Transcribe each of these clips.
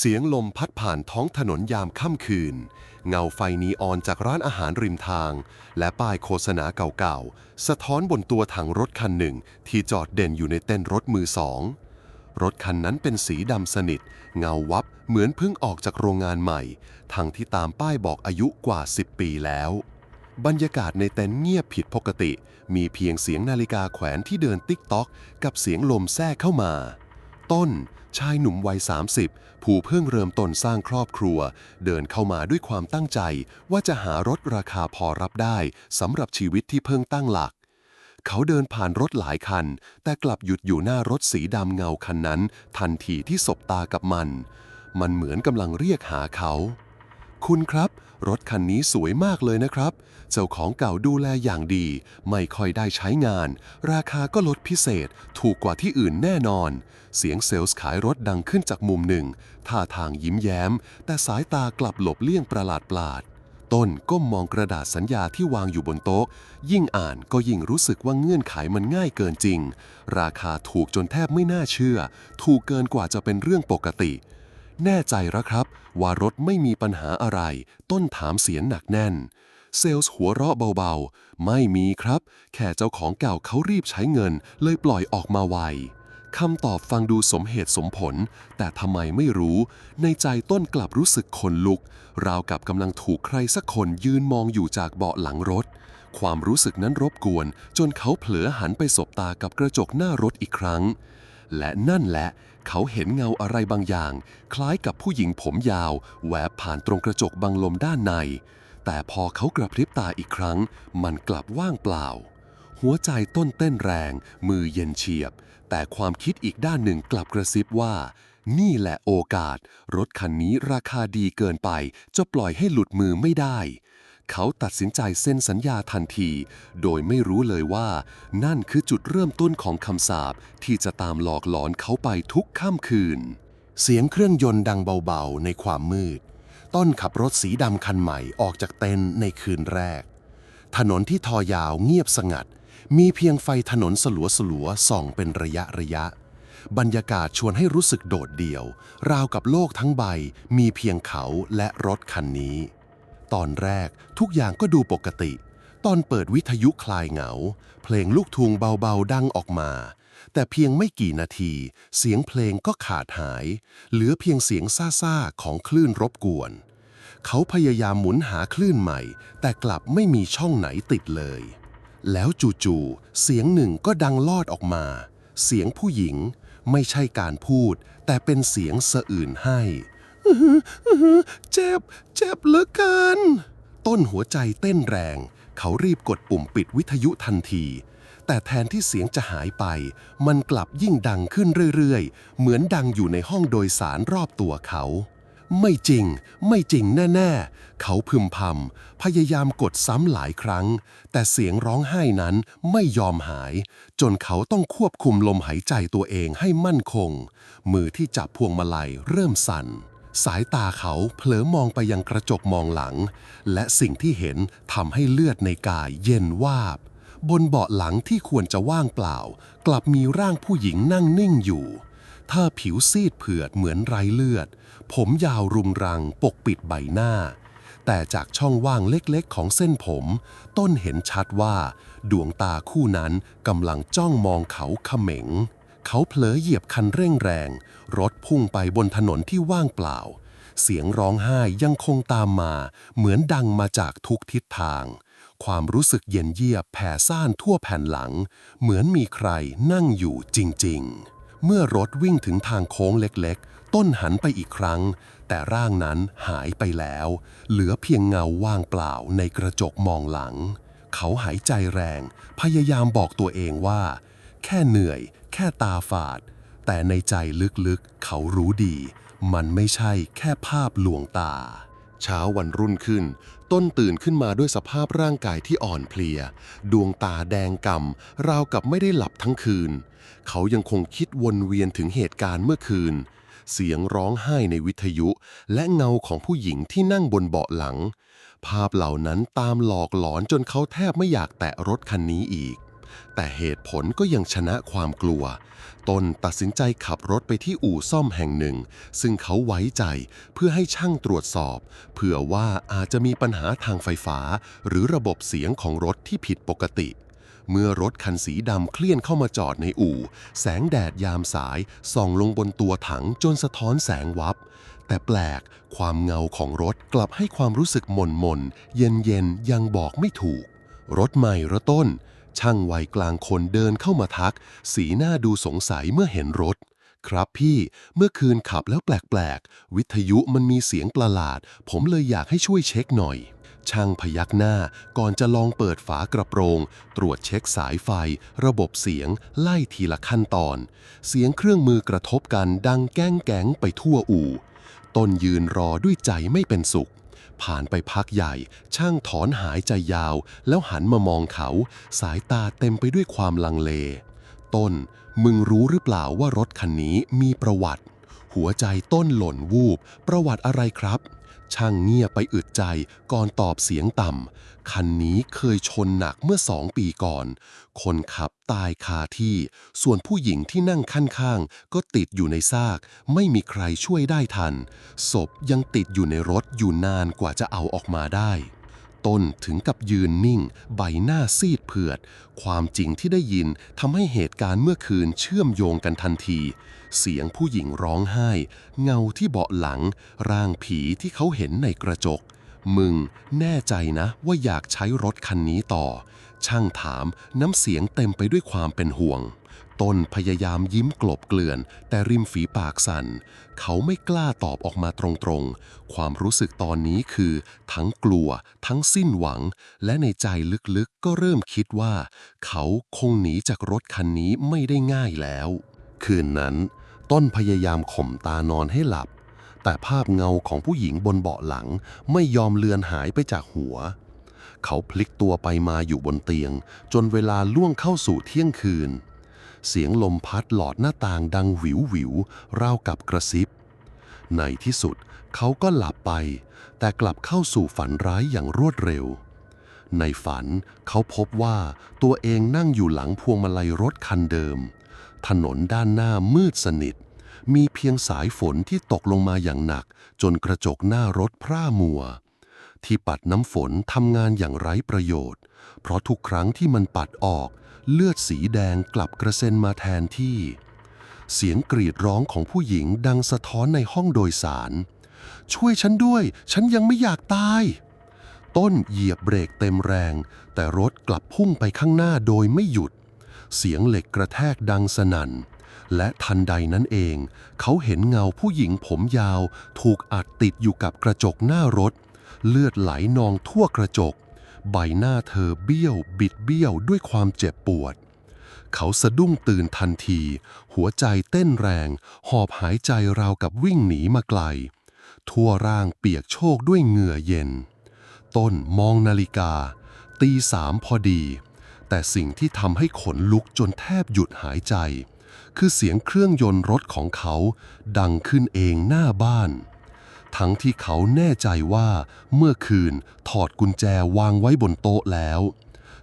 เสียงลมพัดผ่านท้องถนนยามค่ำคืน เงาไฟนีออนจากร้านอาหารริมทาง และป้ายโฆษณาเก่าๆ สะท้อนบนตัวถังรถคันหนึ่งที่จอดเด่นอยู่ในเต้นรถมือสอง รถคันนั้นเป็นสีดำสนิท เงาวับเหมือนเพิ่งออกจากโรงงานใหม่ ทั้งที่ตามป้ายบอกอายุกว่า 10 ปีแล้ว บรรยากาศในเต็นท์เงียบผิดปกติ มีเพียงเสียงนาฬิกาแขวนที่เดินติ๊กต๊อก กับเสียงลมแทรกเข้ามา ต้นชายหนุ่มวัย 30 ผู้เพิ่งเริ่มต้นสร้างครอบครัว เดินเข้ามาด้วยความตั้งใจ ว่าจะหารถราคาพอรับได้สำหรับชีวิตที่เพิ่งตั้งหลัก เขาเดินผ่านรถหลายคัน แต่กลับหยุดอยู่หน้ารถสีดำเงาคันนั้น ทันทีที่สบตากับมัน มันเหมือนกำลังเรียกหาเขา คุณครับ รถคันนี้สวยมากเลยนะครับ เจ้าของเก่าดูแลอย่างดี ไม่ค่อยได้ใช้งาน ราคาก็ลดพิเศษ ถูกกว่าที่อื่นแน่นอน เสียงเซลล์ขายรถดังขึ้นจากมุมหนึ่ง ท่าทางยิ้มแย้ม แต่สายตากลับหลบเลี่ยงประหลาดปลาดต้นก้มมองกระดาษสัญญาที่วางอยู่บนโต๊ะ ยิ่งอ่านก็ยิ่งรู้สึกว่าเงื่อนไขมันง่ายเกินจริง ราคาถูกจนแทบไม่น่าเชื่อ ถูกเกินกว่าจะเป็นเรื่องปกติ แน่ใจแล้วครับ ว่ารถไม่มีปัญหาอะไร ต้นถามเสียงหนักแน่น เซลส์หัวเราะเบาๆ ไม่มีครับ แค่เจ้าของเก่าเขารีบใช้เงิน เลยปล่อยออกมาไวคำตอบฟังดูสมเหตุสมผล แต่ทำไมไม่รู้ ในใจต้นกลับรู้สึกขนลุก ราวกับกำลังถูกใครสักคนยืนมองอยู่จากเบาะหลังรถ ความรู้สึกนั้นรบกวน จนเขาเผลอหันไปสบตากับกระจกหน้ารถอีกครั้ง และนั่นแหละ เขาเห็นเงาอะไรบางอย่าง คล้ายกับผู้หญิงผมยาวแวบผ่านตรงกระจกบังลมด้านใน แต่พอเขากระพริบตาอีกครั้ง มันกลับว่างเปล่า หัวใจต้นเต้นแรง มือเย็นเฉียบ แต่ความคิดอีกด้านหนึ่งกลับกระซิบว่า นี่แหละโอกาส รถคันนี้ราคาดีเกินไป จะปล่อยให้หลุดมือไม่ได้ เขาตัดสินใจเซ็นสัญญาทันที โดยไม่รู้เลยว่า นั่นคือจุดเริ่มต้นของคำสาปที่จะตามหลอกหลอนเขาไปทุกค่ำคืน เสียงเครื่องยนต์ดังเบาๆ ในความมืด ต้นขับรถสีดำคันใหม่ออกจากเต็นท์ในคืนแรก ถนนที่ทอยาวเงียบสงัด มีเพียงไฟถนนสลัวสลัวๆส่องเป็นระยะระยะ บรรยากาศชวนให้รู้สึกโดดเดี่ยว ราวกับโลกทั้งใบมีเพียงเขาและรถคันนี้ ตอนแรกทุกอย่างก็ดูปกติ ตอนเปิดวิทยุคลายเหงา เพลงลูกทุงเบาๆดังออกมา แต่เพียงไม่กี่นาที เสียงเพลงก็ขาดหาย เหลือเพียงเสียงซ่าๆของคลื่นรบกวน เขาพยายามหมุนหาคลื่นใหม่ แต่กลับไม่มีช่องไหนติดเลย แล้วจู่ๆเสียงหนึ่งก็ดังลอดออกมา เสียงผู้หญิง ไม่ใช่การพูด แต่เป็นเสียงสะอื่นให้ เจ็บ เจ็บเหลือเกิน ต้นหัวใจเต้นแรง เขารีบกดปุ่มปิดวิทยุทันที แต่แทนที่เสียงจะหายไป มันกลับยิ่งดังขึ้นเรื่อยๆ เหมือนดังอยู่ในห้องโดยสารรอบตัวเขา ไม่จริง ไม่จริงแน่ๆ เขาพึมพำพยายามกดซ้ำหลายครั้ง แต่เสียงร้องไห้นั้นไม่ยอมหาย จนเขาต้องควบคุมลมหายใจตัวเองให้มั่นคง มือที่จับพวงมาลัยเริ่มสั่น สายตาเขาเผลอมองไปยังกระจกมองหลัง และสิ่งที่เห็นทำให้เลือดในกายเย็นวาบ บนเบาะหลังที่ควรจะว่างเปล่า กลับมีร่างผู้หญิงนั่งนิ่งอยู่ ถ้าผิวซีดเผือดเหมือนไรเลือด ผมยาวรุงรังปกปิดใบหน้า แต่จากช่องว่างเล็กๆ ของเส้นผม ต้นเห็นชัดว่า ดวงตาคู่นั้นกำลังจ้องมองเขาเขม็ง เขาเผลอเหยียบคันเร่งแรง รถพุ่งไปบนถนนที่ว่างเปล่า เสียงร้องไห้ยังคงตามมา เหมือนดังมาจากทุกทิศทาง ความรู้สึกเย็นเยียบแผ่ซ่านทั่วแผ่นหลัง เหมือนมีใครนั่งอยู่จริง ๆ เมื่อรถวิ่งถึงทางโค้งเล็กๆ ต้นหันไปอีกครั้ง แต่ร่างนั้นหายไปแล้ว เหลือเพียงเงาว่างเปล่าในกระจกมองหลัง เขาหายใจแรง พยายามบอกตัวเองว่า แค่เหนื่อย ค่ตาฝาด แต่ในใจลึกๆ เขารู้ดี มันไม่ใช่แค่ภาพลวงตา เช้าวันรุ่นขึ้น ต้นตื่นขึ้นมาด้วยสภาพร่างกายที่อ่อนเพลีย ดวงตาแดงกำ่ำราวกับไม่ได้หลับทั้งคืน เขายังคงคิดวนเวียนถึงเหตุการณ์เมื่อคืน เสียงร้องไห้ในวิทยุ และเงาของผู้หญิงที่นั่งบนเบาะหลัง ภาพเหล่านั้นตามหลอกหลอนจนเขาแทบไม่อยากแตะรถคันนี้อีก แต่เหตุผลก็ยังชนะความกลัว ตนตัดสินใจขับรถไปที่อู่ซ่อมแห่งหนึ่ง ซึ่งเขาไว้ใจเพื่อให้ช่างตรวจสอบ เผื่อว่าอาจจะมีปัญหาทางไฟฟ้า หรือระบบเสียงของรถที่ผิดปกติเมื่อรถคันสีดำเคลื่อนเข้ามาจอดในอู่ แสงแดดยามสายส่องลงบนตัวถังจนสะท้อนแสงวับ แต่แปลกความเงาของรถกลับให้ความรู้สึกหม่นมนๆเย็นเย็นๆยังบอกไม่ถูก รถใหม่ระต้น ช่างวัยกลางคนเดินเข้ามาทัก สีหน้าดูสงสัยเมื่อเห็นรถ ครับพี่เมื่อคืนขับแล้วแปลกๆ วิทยุมันมีเสียงประหลาด ผมเลยอยากให้ช่วยเช็คหน่อย ช่างพยักหน้าก่อนจะลองเปิดฝากระโปรง ตรวจเช็คสายไฟ ระบบเสียง ไล่ทีละขั้นตอน เสียงเครื่องมือกระทบกันดังแก้งแก๊งไปทั่วอู่ ต้นยืนรอด้วยใจไม่เป็นสุข ผ่านไปพักใหญ่ ช่างถอนหายใจยาว แล้วหันมามองเขา สายตาเต็มไปด้วยความลังเล ต้น มึงรู้หรือเปล่าว่ารถคันนี้มีประวัติ หัวใจต้นหล่นวูบ ประวัติอะไรครับ ช่างเงียบไปอึดใจก่อนตอบเสียงต่ำ คันนี้เคยชนหนักเมื่อสองปีก่อน คนขับตายคาที่ ส่วนผู้หญิงที่นั่งข้างๆ ก็ติดอยู่ในซาก ไม่มีใครช่วยได้ทัน ศพยังติดอยู่ในรถอยู่นานกว่าจะเอาออกมาได้ ต้นถึงกับยืนนิ่ง ใบหน้าซีดเผือด ความจริงที่ได้ยินทำให้เหตุการณ์เมื่อคืนเชื่อมโยงกันทันที เสียงผู้หญิงร้องไห้ เงาที่เบาะหลัง ร่างผีที่เขาเห็นในกระจก มึงแน่ใจนะว่าอยากใช้รถคันนี้ต่อ ช่างถามน้ำเสียงเต็มไปด้วยความเป็นห่วง ต้นพยายามยิ้มกลบเกลื่อน แต่ริมฝีปากสั่น เขาไม่กล้าตอบออกมาตรงๆ ความรู้สึกตอนนี้คือ ทั้งกลัว ทั้งสิ้นหวัง และในใจลึกๆก็เริ่มคิดว่า เขาคงหนีจากรถคันนี้ไม่ได้ง่ายแล้ว คืนนั้น ต้นพยายามข่มตานอนให้หลับ แต่ภาพเงาของผู้หญิงบนเบาะหลังไม่ยอมเลือนหายไปจากหัว เขาพลิกตัวไปมาอยู่บนเตียง จนเวลาล่วงเข้าสู่เที่ยงคืน เสียงลมพัดหลอดหน้าต่างดังหวิวหวิวราวกับกระซิบ ในที่สุดเขาก็หลับไป แต่กลับเข้าสู่ฝันร้ายอย่างรวดเร็วในฝันเขาพบว่าตัวเองนั่งอยู่หลังพวงมาลัยรถคันเดิม ถนนด้านหน้ามืดสนิท มีเพียงสายฝนที่ตกลงมาอย่างหนัก จนกระจกหน้ารถพร่ามัว ที่ปัดน้ำฝนทำงานอย่างไร้ประโยชน์ เพราะทุกครั้งที่มันปัดออก เลือดสีแดงกลับกระเซ็นมาแทนที่ เสียงกรีดร้องของผู้หญิงดังสะท้อนในห้องโดยสาร ช่วยฉันด้วย ฉันยังไม่อยากตายต้นเหยียบเบรกเต็มแรง แต่รถกลับพุ่งไปข้างหน้าโดยไม่หยุด เสียงเหล็กกระแทกดังสนั่น และทันใดนั้นเอง เขาเห็นเงาผู้หญิงผมยาว ถูกอัดติดอยู่กับกระจกหน้ารถ เลือดไหลนองทั่วกระจก ใบหน้าเธอเบี้ยว บิดเบี้ยวด้วยความเจ็บปวด เขาสะดุ้งตื่นทันที หัวใจเต้นแรง หอบหายใจราวกับวิ่งหนีมาไกล ทั่วร่างเปียกโชกด้วยเหงื่อเย็น ต้นมองนาฬิกาตีสามพอดี แต่สิ่งที่ทำให้ขนลุกจนแทบหยุดหายใจ คือเสียงเครื่องยนต์รถของเขา ดังขึ้นเองหน้าบ้าน ทั้งที่เขาแน่ใจว่า เมื่อคืนถอดกุญแจวางไว้บนโต๊ะแล้ว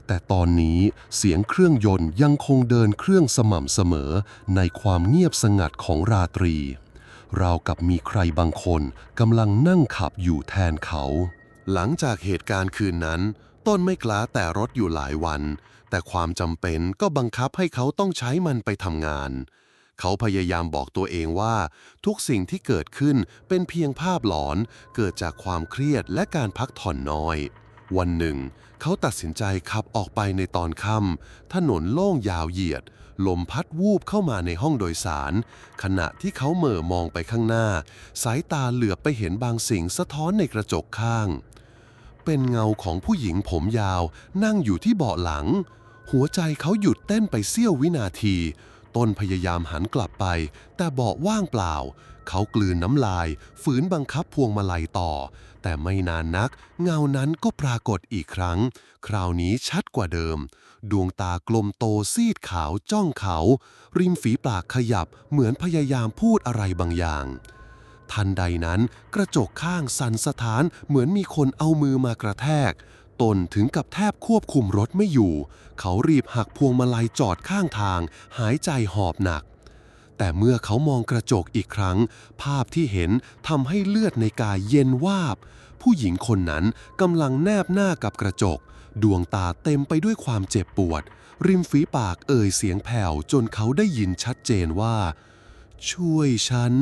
แต่ตอนนี้เสียงเครื่องยนต์ยังคงเดินเครื่องสม่ำเสมอในความเงียบสงัดของราตรี ราวกับมีใครบางคนกำลังนั่งขับอยู่แทนเขา หลังจากเหตุการณ์คืนนั้น ต้นไม่กล้าแต่รถอยู่หลายวัน แต่ความจำเป็นก็บังคับให้เขาต้องใช้มันไปทำงาน เขาพยายามบอกตัวเองว่า ทุกสิ่งที่เกิดขึ้นเป็นเพียงภาพหลอน เกิดจากความเครียดและการพักผ่อนน้อย วันหนึ่ง เขาตัดสินใจขับออกไปในตอนค่ำถนนโล่งยาวเหยียด ลมพัดวูบเข้ามาในห้องโดยสาร ขณะที่เขาเหม่อมองไปข้างหน้า สายตาเหลือบไปเห็นบางสิ่งสะท้อนในกระจกข้าง เป็นเงาของผู้หญิงผมยาว นั่งอยู่ที่เบาะหลัง หัวใจเขาหยุดเต้นไปเสี้ยววินาที ต้นพยายามหันกลับไป แต่เบาะว่างเปล่า เขากลืนน้ำลาย ฝืนบังคับพวงมาลัยต่อ แต่ไม่นานนัก เงานั้นก็ปรากฏอีกครั้ง คราวนี้ชัดกว่าเดิม ดวงตากลมโตซีดขาวจ้องเขา ริมฝีปากขยับเหมือนพยายามพูดอะไรบางอย่าง ทันใดนั้น กระจกข้างสั่นสะท้านเหมือนมีคนเอามือมากระแทก ตนถึงกับแทบควบคุมรถไม่อยู่ เขารีบหักพวงมาลัยจอดข้างทาง หายใจหอบหนัก แต่เมื่อเขามองกระจกอีกครั้ง ภาพที่เห็นทำให้เลือดในกายเย็นวาบ ผู้หญิงคนนั้นกำลังแนบหน้ากับกระจก ดวงตาเต็มไปด้วยความเจ็บปวด ริมฝีปากเอ่ยเสียงแผ่วจนเขาได้ยินชัดเจนว่า ช่วยฉัน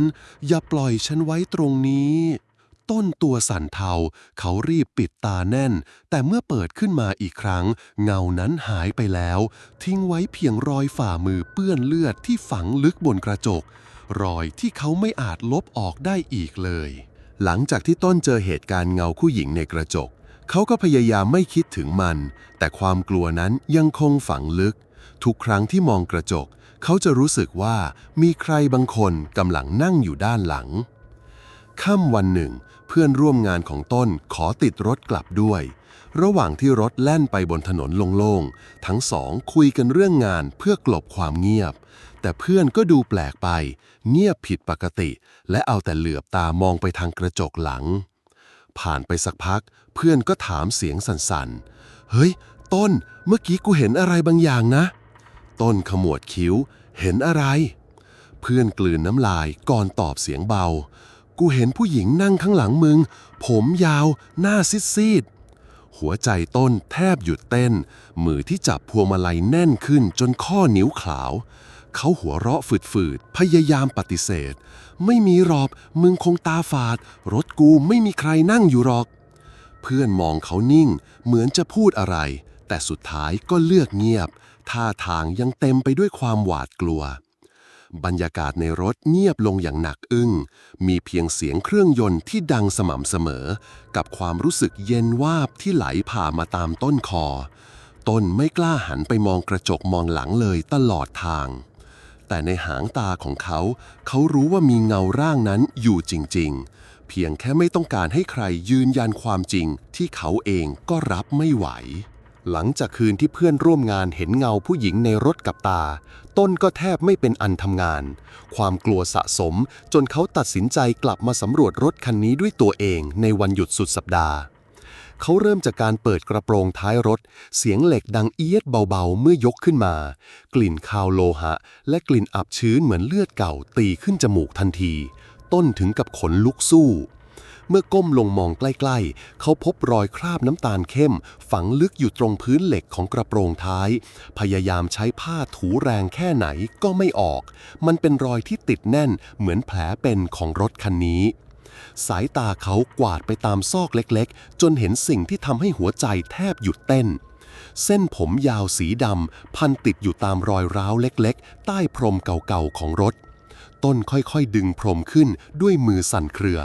อย่าปล่อยฉันไว้ตรงนี้ ต้นตัวสั่นเทา เขารีบปิดตาแน่น แต่เมื่อเปิดขึ้นมาอีกครั้ง เงานั้นหายไปแล้ว ทิ้งไว้เพียงรอยฝ่ามือเปื้อนเลือดที่ฝังลึกบนกระจก รอยที่เขาไม่อาจลบออกได้อีกเลย หลังจากที่ต้นเจอเหตุการณ์เงาผู้หญิงในกระจก เขาก็พยายามไม่คิดถึงมัน แต่ความกลัวนั้นยังคงฝังลึก ทุกครั้งที่มองกระจกเขาจะรู้สึกว่ามีใครบางคนกำลังนั่งอยู่ด้านหลัง ค่ำวันหนึ่ง เพื่อนร่วมงานของต้นขอติดรถกลับด้วย ระหว่างที่รถแล่นไปบนถนนโล่งๆ ทั้งสองคุยกันเรื่องงานเพื่อกลบความเงียบ แต่เพื่อนก็ดูแปลกไป เงียบผิดปกติ และเอาแต่เหลือบตามองไปทางกระจกหลัง ผ่านไปสักพัก เพื่อนก็ถามเสียงสั่นๆ เฮ้ย ต้น เมื่อกี้กูเห็นอะไรบางอย่างนะ ต้นขมวดคิ้ว เห็นอะไร เพื่อนกลืนน้ำลายก่อนตอบเสียงเบา กูเห็นผู้หญิงนั่งข้างหลังมึง ผมยาว หน้าซีดๆหัวใจต้นแทบหยุดเต้น มือที่จับพวงมาลัยแน่นขึ้นจนข้อนิ้วขาว เขาหัวเราะฝืดๆ พยายามปฏิเสธ ไม่มีหรอกมึงคงตาฝาด รถกูไม่มีใครนั่งอยู่หรอก เพื่อนมองเขานิ่ง เหมือนจะพูดอะไร แต่สุดท้ายก็เลือกเงียบ ท่าทางยังเต็มไปด้วยความหวาดกลัว บรรยากาศในรถเงียบลงอย่างหนักอึ้ง มีเพียงเสียงเครื่องยนต์ที่ดังสม่ำเสมอ กับความรู้สึกเย็นวาบที่ไหลผ่ามาตามต้นคอ ต้นไม่กล้าหันไปมองกระจกมองหลังเลยตลอดทาง แต่ในหางตาของเขา เขารู้ว่ามีเงาร่างนั้นอยู่จริง ๆ เพียงแค่ไม่ต้องการให้ใครยืนยันความจริงที่เขาเองก็รับไม่ไหว หลังจากคืนที่เพื่อนร่วมงานเห็นเงาผู้หญิงในรถกับตา ต้นก็แทบไม่เป็นอันทำงาน ความกลัวสะสมจนเขาตัดสินใจกลับมาสำรวจรถคันนี้ด้วยตัวเองในวันหยุดสุดสัปดาห์ เขาเริ่มจากการเปิดกระโปรงท้ายรถ เสียงเหล็กดังเอียดเบาๆ เมื่อยกขึ้นมา กลิ่นคาวโลหะ และกลิ่นอับชื้นเหมือนเลือดเก่าตีขึ้นจมูกทันที ต้นถึงกับขนลุกสู้ มื่อก้มลงมองใกล้ๆ เขาพบรอยคราบน้ำตาลเข้ม ฝังลึกอยู่ตรงพื้นเหล็กของกระโปรงท้าย พยายามใช้ผ้าถูแรงแค่ไหนก็ไม่ออก มันเป็นรอยที่ติดแน่นเหมือนแผลเป็นของรถคันนี้ สายตาเขากวาดไปตามซอกเล็กๆ จนเห็นสิ่งที่ทำให้หัวใจแทบหยุดเต้นเส้นผมยาวสีดำพันติดอยู่ตามรอยร้าวเล็กๆ ใต้พรมเก่าๆของรถ ต้นค่อยๆดึงพรมขึ้นด้วยมือสั่นเครือ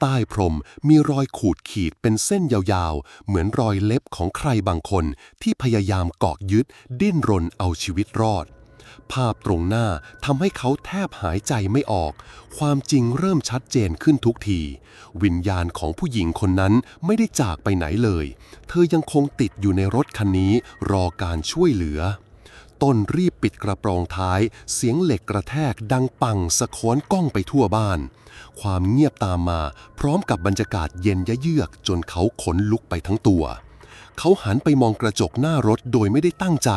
ใต้พรมมีรอยขูดขีดเป็นเส้นยาวๆ เหมือนรอยเล็บของใครบางคนที่พยายามเกาะยึด ดิ้นรนเอาชีวิตรอด ภาพตรงหน้าทำให้เขาแทบหายใจไม่ออก ความจริงเริ่มชัดเจนขึ้นทุกที วิญญาณของผู้หญิงคนนั้นไม่ได้จากไปไหนเลย เธอยังคงติดอยู่ในรถคันนี้รอการช่วยเหลือต้นรีบปิดกระปรงท้าย เสียงเหล็กกระแทกดังปังสะค้นก้องไปทั่วบ้าน ความเงียบตามมา พร้อมกับบรรยากาศเย็นยะเยือกจนเขาขนลุกไปทั้งตัว เขาหันไปมองกระจกหน้ารถโดยไม่ได้ตั้งใจ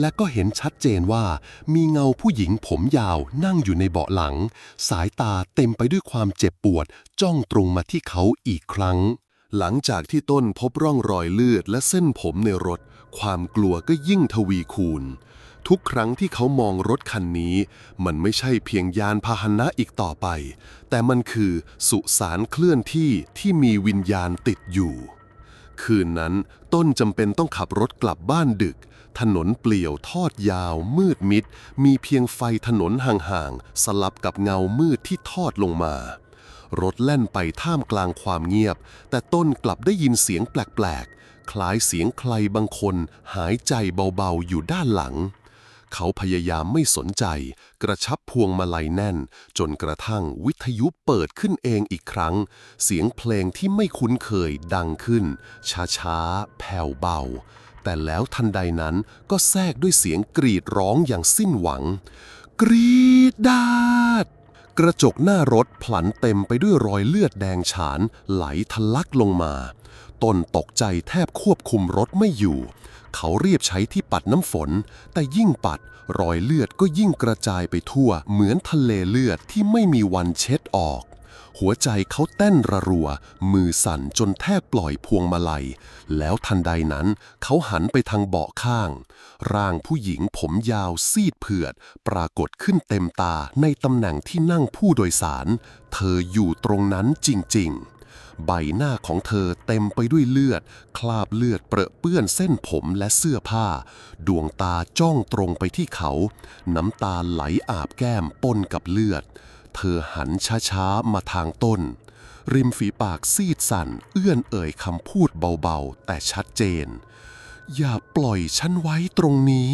และก็เห็นชัดเจนว่า มีเงาผู้หญิงผมยาวนั่งอยู่ในเบาะหลัง สายตาเต็มไปด้วยความเจ็บปวด จ้องตรงมาที่เขาอีกครั้ง หลังจากที่ต้นพบร่องรอยเลือดและเส้นผมในรถ ความกลัวก็ยิ่งทวีคูณ ทุกครั้งที่เขามองรถคันนี้ มันไม่ใช่เพียงยานพาหนะอีกต่อไป แต่มันคือสุสานเคลื่อนที่ที่มีวิญญาณติดอยู่ คืนนั้นต้นจำเป็นต้องขับรถกลับบ้านดึก ถนนเปลี่ยวทอดยาว มืดมิด มีเพียงไฟถนนห่างๆ สลับกับเงามืดที่ทอดลงมารถแล่นไปท่ามกลางความเงียบ แต่ต้นกลับได้ยินเสียงแปลกๆ คล้ายเสียงใครบางคนหายใจเบาๆ อยู่ด้านหลัง เขาพยายามไม่สนใจ กระชับพวงมาลัยแน่น จนกระทั่งวิทยุเปิดขึ้นเองอีกครั้ง เสียงเพลงที่ไม่คุ้นเคยดังขึ้น ช้าๆ แผ่วเบา แต่แล้วทันใดนั้นก็แทรกด้วยเสียงกรีดร้องอย่างสิ้นหวัง กรีดดาดกระจกหน้ารถพลันเต็มไปด้วยรอยเลือดแดงฉานไหลทะลักลงมา ต้นตกใจแทบควบคุมรถไม่อยู่ เขาเรียบใช้ที่ปัดน้ำฝน แต่ยิ่งปัด รอยเลือดก็ยิ่งกระจายไปทั่ว เหมือนทะเลเลือดที่ไม่มีวันเช็ดออก หัวใจเขาเต้นระรัว มือสั่นจนแทบปล่อยพวงมาลัย แล้วทันใดนั้น เขาหันไปทางเบาะข้าง ร่างผู้หญิงผมยาวซีดเผือด ปรากฏขึ้นเต็มตาในตำแหน่งที่นั่งผู้โดยสาร เธออยู่ตรงนั้นจริง ๆ ใบหน้าของเธอเต็มไปด้วยเลือด คราบเลือดเปรอะเปื้อนเส้นผมและเสื้อผ้า ดวงตาจ้องตรงไปที่เขา น้ำตาไหลอาบแก้มปนกับเลือด เธอหันช้าๆมาทางต้น ริมฝีปากซีดสั่น เอื้อนเอ่ยคำพูดเบาๆ แต่ชัดเจน อย่าปล่อยฉันไว้ตรงนี้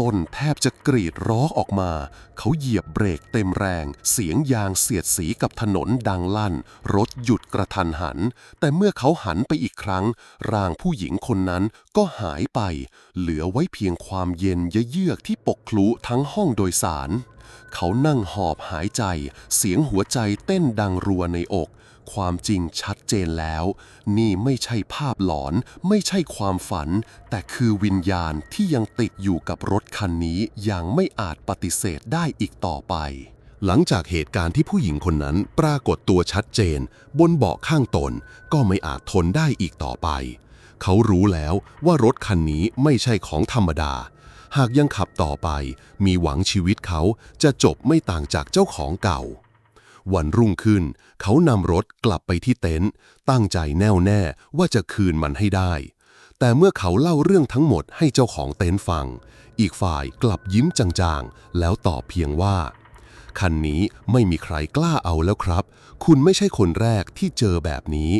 ต้นแทบจะกรีดร้องออกมา เขาเหยียบเบรกเต็มแรง เสียงยางเสียดสีกับถนนดังลั่น รถหยุดกระทันหัน แต่เมื่อเขาหันไปอีกครั้ง ร่างผู้หญิงคนนั้นก็หายไป เหลือไว้เพียงความเย็นเยือกที่ปกคลุทั้งห้องโดยสาร เขานั่งหอบหายใจ เสียงหัวใจเต้นดังรัวในอก ความจริงชัดเจนแล้ว นี่ไม่ใช่ภาพหลอน ไม่ใช่ความฝัน แต่คือวิญญาณที่ยังติดอยู่กับรถคันนี้อย่างไม่อาจปฏิเสธได้อีกต่อไป หลังจากเหตุการณ์ที่ผู้หญิงคนนั้นปรากฏตัวชัดเจน บนเบาะข้างตน ก็ไม่อาจทนได้อีกต่อไป เขารู้แล้วว่ารถคันนี้ไม่ใช่ของธรรมดา หากยังขับต่อไป มีหวังชีวิตเขาจะจบไม่ต่างจากเจ้าของเก่า วันรุ่งขึ้น เขานำรถกลับไปที่เต็นท์ตั้งใจแน่วแน่ว่าจะคืนมันให้ได้ แต่เมื่อเขาเล่าเรื่องทั้งหมดให้เจ้าของเต็นท์ฟัง อีกฝ่ายกลับยิ้มจางๆ แล้วตอบเพียงว่า คันนี้ไม่มีใครกล้าเอาแล้วครับ คุณไม่ใช่คนแรกที่เจอแบบนี้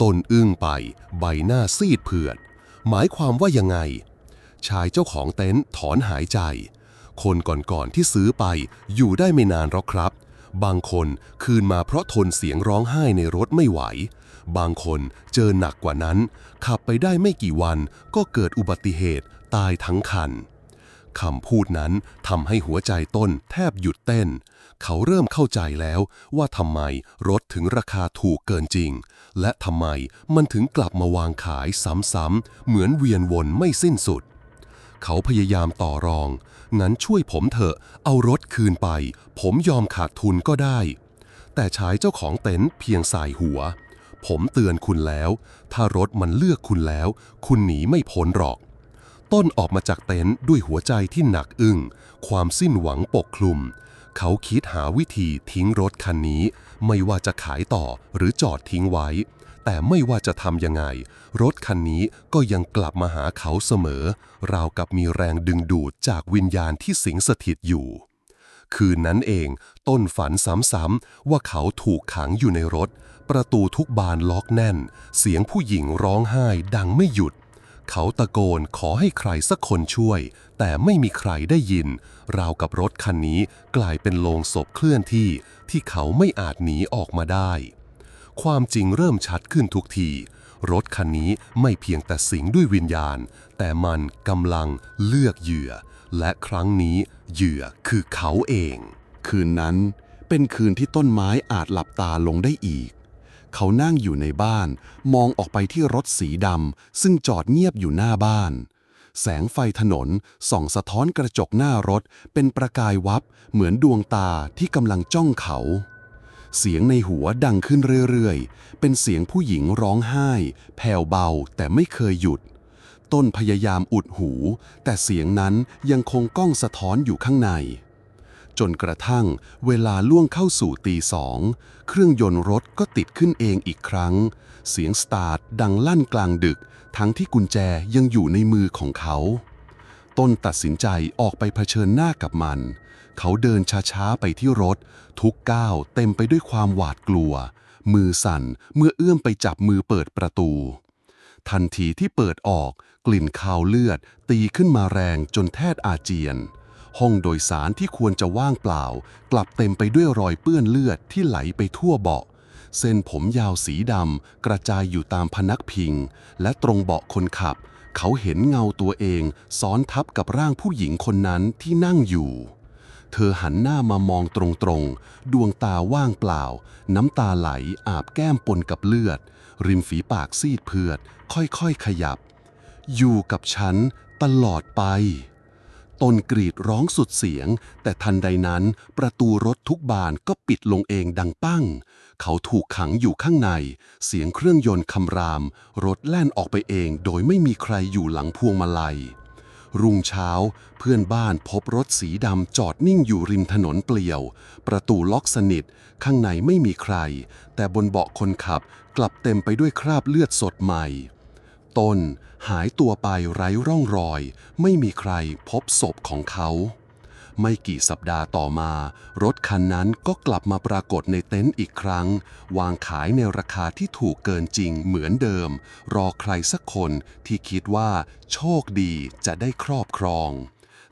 ตนอึ้งไป ใบหน้าซีดเผือด หมายความว่ายังไง ชายเจ้าของเต็นท์ถอนหายใจ คนก่อนๆที่ซื้อไปอยู่ได้ไม่นานหรอกครับ บางคนคืนมาเพราะทนเสียงร้องไห้ในรถไม่ไหว บางคนเจอหนักกว่านั้น ขับไปได้ไม่กี่วันก็เกิดอุบัติเหตุตายทั้งคันคำพูดนั้นทำให้หัวใจต้นแทบหยุดเต้น เขาเริ่มเข้าใจแล้วว่าทำไมรถถึงราคาถูกเกินจริง และทำไมมันถึงกลับมาวางขายซ้ำๆเหมือนเวียนวนไม่สิ้นสุด เขาพยายามต่อรอง งั้นช่วยผมเถอะ เอารถคืนไป ผมยอมขาดทุนก็ได้ แต่ชายเจ้าของเต็นท์เพียงสายหัว ผมเตือนคุณแล้ว ถ้ารถมันเลือกคุณแล้ว คุณหนีไม่พ้นหรอก ต้นออกมาจากเต็นท์ด้วยหัวใจที่หนักอึ้ง ความสิ้นหวังปกคลุม เขาคิดหาวิธีทิ้งรถคันนี้ ไม่ว่าจะขายต่อหรือจอดทิ้งไว้ แต่ไม่ว่าจะทำยังไง รถคันนี้ก็ยังกลับมาหาเขาเสมอ ราวกับมีแรงดึงดูดจากวิญญาณที่สิงสถิตอยู่ คืนนั้นเองต้นฝันซ้ำๆว่าเขาถูกขังอยู่ในรถ ประตูทุกบานล็อกแน่น เสียงผู้หญิงร้องไห้ดังไม่หยุด เขาตะโกนขอให้ใครสักคนช่วย แต่ไม่มีใครได้ยิน ราวกับรถคันนี้กลายเป็นโลงศพเคลื่อนที่ที่เขาไม่อาจหนีออกมาได้ ความจริงเริ่มชัดขึ้นทุกที รถคันนี้ไม่เพียงแต่สิงด้วยวิญญาณ แต่มันกำลังเลือกเหยื่อ และครั้งนี้เหยื่อคือเขาเอง คืนนั้นเป็นคืนที่ต้นไม้อาจหลับตาลงได้อีก เขานั่งอยู่ในบ้าน มองออกไปที่รถสีดำซึ่งจอดเงียบอยู่หน้าบ้านแสงไฟถนนส่องสะท้อนกระจกหน้ารถ เป็นประกายวับ เหมือนดวงตาที่กำลังจ้องเขา เสียงในหัวดังขึ้นเรื่อยๆ เป็นเสียงผู้หญิงร้องไห้ แผ่วเบาแต่ไม่เคยหยุด ต้นพยายามอุดหู แต่เสียงนั้นยังคงก้องสะท้อนอยู่ข้างใน จนกระทั่งเวลาล่วงเข้าสู่ตีสอง เครื่องยนต์รถก็ติดขึ้นเองอีกครั้ง เสียงสตาร์ทดังลั่นกลางดึก ทั้งที่กุญแจยังอยู่ในมือของเขา ต้นตัดสินใจออกไปเผชิญหน้ากับมัน เขาเดินช้าๆไปที่รถ ทุกก้าวเต็มไปด้วยความหวาดกลัว มือสั่นเมื่อเอื้อมไปจับมือเปิดประตู ทันทีที่เปิดออก กลิ่นคาวเลือด ตีขึ้นมาแรงจนแทบอาเจียน ห้องโดยสารที่ควรจะว่างเปล่า กลับเต็มไปด้วยรอยเปื้อนเลือดที่ไหลไปทั่วเบาะเส้นผมยาวสีดำกระจายอยู่ตามพนักพิง และตรงเบาะคนขับ เขาเห็นเงาตัวเอง ซ้อนทับกับร่างผู้หญิงคนนั้นที่นั่งอยู่ เธอหันหน้ามามองตรงๆ ดวงตาว่างเปล่า น้ำตาไหลอาบแก้มปนกับเลือด ริมฝีปากซีดเผือด ค่อยๆขยับ อยู่กับฉันตลอดไป ตนกรีดร้องสุดเสียง แต่ทันใดนั้นประตูรถทุกบานก็ปิดลงเองดังปั้ง เขาถูกขังอยู่ข้างใน เสียงเครื่องยนต์คำราม รถแล่นออกไปเองโดยไม่มีใครอยู่หลังพวงมาลัย รุ่งเช้า เพื่อนบ้านพบรถสีดำจอดนิ่งอยู่ริมถนนเปลี่ยว ประตูล็อกสนิท ข้างในไม่มีใคร แต่บนเบาะคนขับกลับเต็มไปด้วยคราบเลือดสดใหม่ ต้นหายตัวไปไร้ร่องรอย ไม่มีใครพบศพของเขา ไม่กี่สัปดาห์ต่อมา รถคันนั้นก็กลับมาปรากฏในเต็นท์อีกครั้ง วางขายในราคาที่ถูกเกินจริงเหมือนเดิม รอใครสักคนที่คิดว่า โชคดีจะได้ครอบครอง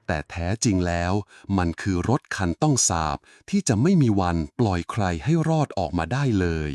แต่แท้จริงแล้ว มันคือรถคันต้องสาบที่จะไม่มีวันปล่อยใครให้รอดออกมาได้เลย